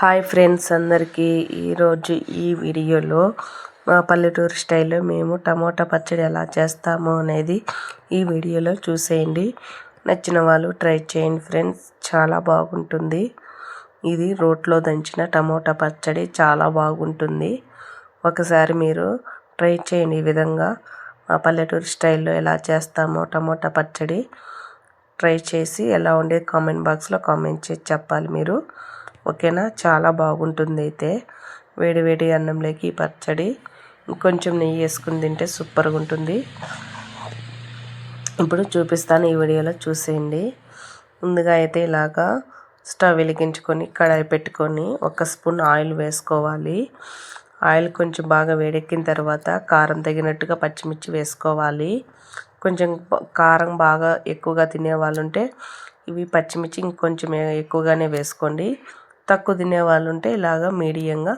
Hi friends అందరికీ. ఈరోజు ఈ వీడియోలో మా పల్లెటూరు స్టైల్లో మేము టమోటా పచ్చడి ఎలా చేస్తాము అనేది ఈ వీడియోలో చూసేయండి. నచ్చిన వాళ్ళు ట్రై చేయండి ఫ్రెండ్స్. చాలా బాగుంటుంది. ఇది రోట్లో దంచిన టమోటా పచ్చడి చాలా బాగుంటుంది. ఒకసారి మీరు ట్రై చేయండి ఈ విధంగా. మా పల్లెటూరు స్టైల్లో ఎలా చేస్తామో టమోటా పచ్చడి ట్రై చేసి ఎలా ఉండే కామెంట్ బాక్స్లో కామెంట్ చేసి చెప్పాలి మీరు. ఓకేనా? చాలా బాగుంటుంది అయితే వేడివేడి అన్నంలోకి పచ్చడి ఇంకొంచెం నెయ్యి వేసుకుని తింటే సూపర్గా ఉంటుంది. ఇప్పుడు చూపిస్తాను ఈ వీడియోలో చూసేయండి. ముందుగా అయితే ఇలాగా స్టవ్ వెలిగించుకొని కడాయి పెట్టుకొని ఒక స్పూన్ ఆయిల్ వేసుకోవాలి. ఆయిల్ కొంచెం బాగా వేడెక్కిన తర్వాత కారం తగినట్టుగా పచ్చిమిర్చి వేసుకోవాలి. కొంచెం కారం బాగా ఎక్కువగా తినే వాళ్ళు ఉంటే ఇవి పచ్చిమిర్చి ఇంకొంచెం ఎక్కువగానే వేసుకోండి. తక్కువ తినే వాళ్ళు ఉంటే ఇలాగ మీడియంగా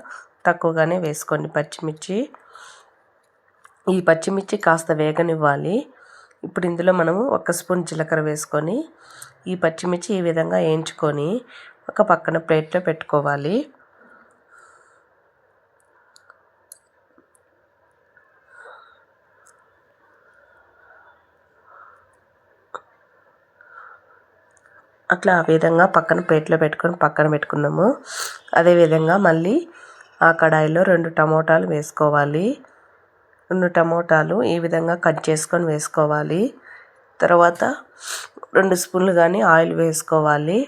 తక్కువగానే వేసుకోండి పచ్చిమిర్చి. ఈ పచ్చిమిర్చి కాస్త వేగనివ్వాలి. ఇప్పుడు ఇందులో మనము ఒక స్పూన్ జీలకర్ర వేసుకొని ఈ పచ్చిమిర్చి ఈ విధంగా వేయించుకొని ఒక పక్కన ప్లేట్లో పెట్టుకోవాలి. అట్లా ఆ విధంగా పక్కన ప్లేట్లో పెట్టుకొని పక్కన పెట్టుకున్నాము అదేవిధంగా మళ్ళీ ఆ కడాయిలో రెండు టమోటాలు వేసుకోవాలి. రెండు టమోటాలు ఈ విధంగా కట్ చేసుకొని వేసుకోవాలి. తర్వాత రెండు స్పూన్లు కానీ ఆయిల్ వేసుకోవాలి.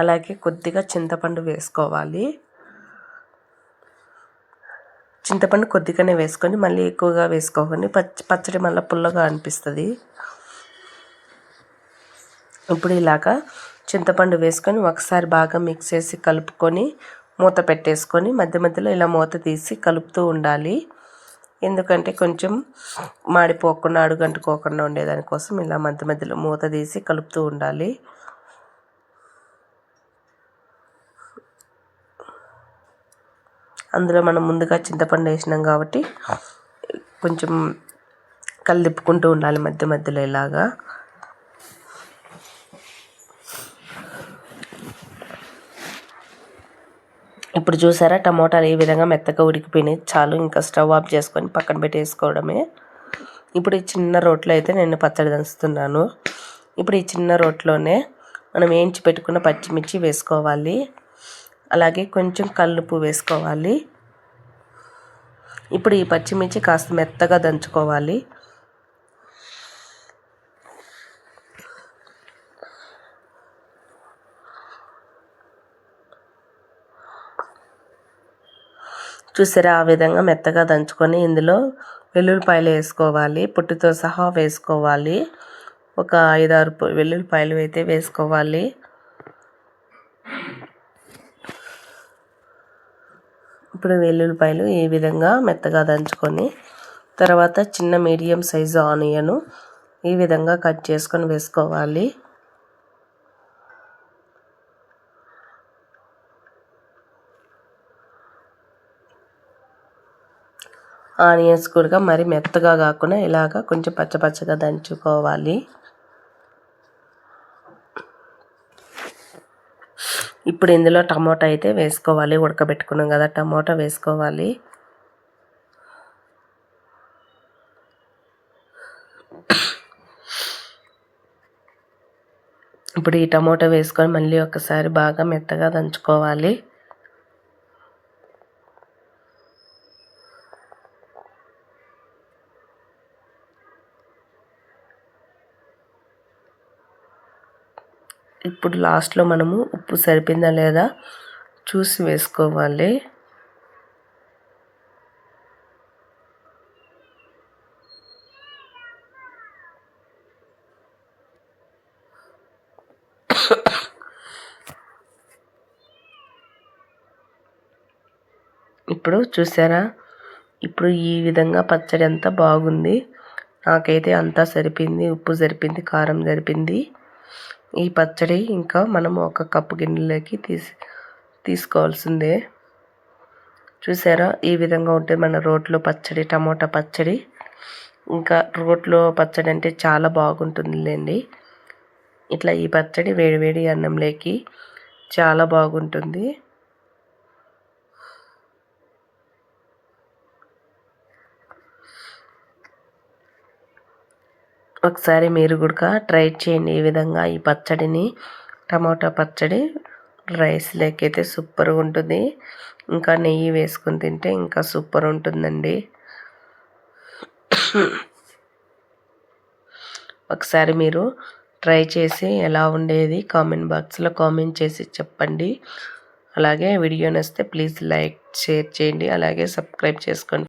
అలాగే కొద్దిగా చింతపండు వేసుకోవాలి. చింతపండు కొద్దిగానే వేసుకొని మళ్ళీ ఎక్కువగా వేసుకోకండి పచ్చ పచ్చడి మళ్ళీ పుల్లగా అనిపిస్తుంది. ఇప్పుడు ఇలాగా చింతపండు వేసుకొని ఒకసారి బాగా మిక్స్ చేసి కలుపుకొని మూత పెట్టేసుకొని మధ్య మధ్యలో ఇలా మూత తీసి కలుపుతూ ఉండాలి. ఎందుకంటే కొంచెం మాడిపోకుండా అడుగంటుకోకుండా ఉండేదానికోసం ఇలా మధ్య మధ్యలో మూత తీసి కలుపుతూ ఉండాలి. అందులో మనం ముందుగా చింతపండు వేసినాం కాబట్టి కొంచెం కలిపుకుంటూ ఉండాలి మధ్య మధ్యలో ఇలాగా. ఇప్పుడు చూసారా టమోటాలు ఏ విధంగా మెత్తగా ఉడికిపోయినాయి. చాలు ఇంకా స్టవ్ ఆఫ్ చేసుకొని పక్కన పెట్టేసుకోవడమే. ఇప్పుడు ఈ చిన్న రోట్లో అయితే నేను పచ్చడి దంచుతున్నాను. ఇప్పుడు ఈ చిన్న రోట్లోనే మనం వేయించి పెట్టుకున్న పచ్చిమిర్చి వేసుకోవాలి. అలాగే కొంచెం కల్లుపు వేసుకోవాలి. ఇప్పుడు ఈ పచ్చిమిర్చి కాస్త మెత్తగా దంచుకోవాలి. చూసారా ఆ విధంగా మెత్తగా దంచుకొని ఇందులో వెల్లుల్లిపాయలు వేసుకోవాలి. పుట్టితో సహా వేసుకోవాలి. ఒక ఐదారు వెల్లుల్లిపాయలు అయితే వేసుకోవాలి. ఇప్పుడు వెల్లుల్లిపాయలు ఈ విధంగా మెత్తగా దంచుకొని తర్వాత చిన్న మీడియం సైజు ఆనియను ఈ విధంగా కట్ చేసుకొని వేసుకోవాలి. ఆనియన్స్ కూడా మరి మెత్తగా కాకుండా ఇలాగ కొంచెం పచ్చపచ్చగా దంచుకోవాలి. ఇప్పుడు ఇందులో టమోటా అయితే వేసుకోవాలి ఉడకబెట్టుకున్నాం కదా టమోటా వేసుకోవాలి. ఇప్పుడు ఈ టమోటా వేసుకొని మళ్ళీ ఒకసారి బాగా మెత్తగా దంచుకోవాలి. ఇప్పుడు లాస్ట్లో మనము ఉప్పు సరిపోయిందా లేదా చూసి వేసుకోవాలి. ఇప్పుడు చూసారా? ఇప్పుడు ఈ విధంగా పచ్చడి అంతా బాగుంది. నాకైతే అంతా సరిపోయింది ఉప్పు సరిపోయింది కారం సరిపోయింది. ఈ పచ్చడి ఇంకా మనము ఒక కప్పు గిన్నెలోకి తీసి తీసుకోవాల్సిందే. చూసారా? ఈ విధంగా ఉంటే మన రోట్లో పచ్చడి టమోటా పచ్చడి ఇంకా రోట్లో పచ్చడి అంటే చాలా బాగుంటుందిలేండి. ఇట్లా ఈ పచ్చడి వేడివేడి అన్నంలోకి చాలా బాగుంటుంది. ఒకసారి మీరు కూడా ట్రై చేయండి ఈ విధంగా ఈ పచ్చడిని. టమాటా పచ్చడి రైస్ అయితే సూపర్గా ఉంటుంది ఇంకా నెయ్యి వేసుకొని తింటే ఇంకా సూపర్ ఉంటుందండి ఒకసారి మీరు ట్రై చేసి ఎలా ఉండేది కామెంట్ బాక్స్లో కామెంట్ చేసి చెప్పండి. అలాగే వీడియో నచ్చితే ప్లీజ్ లైక్ షేర్ చేయండి. అలాగే సబ్స్క్రైబ్ చేసుకోండి.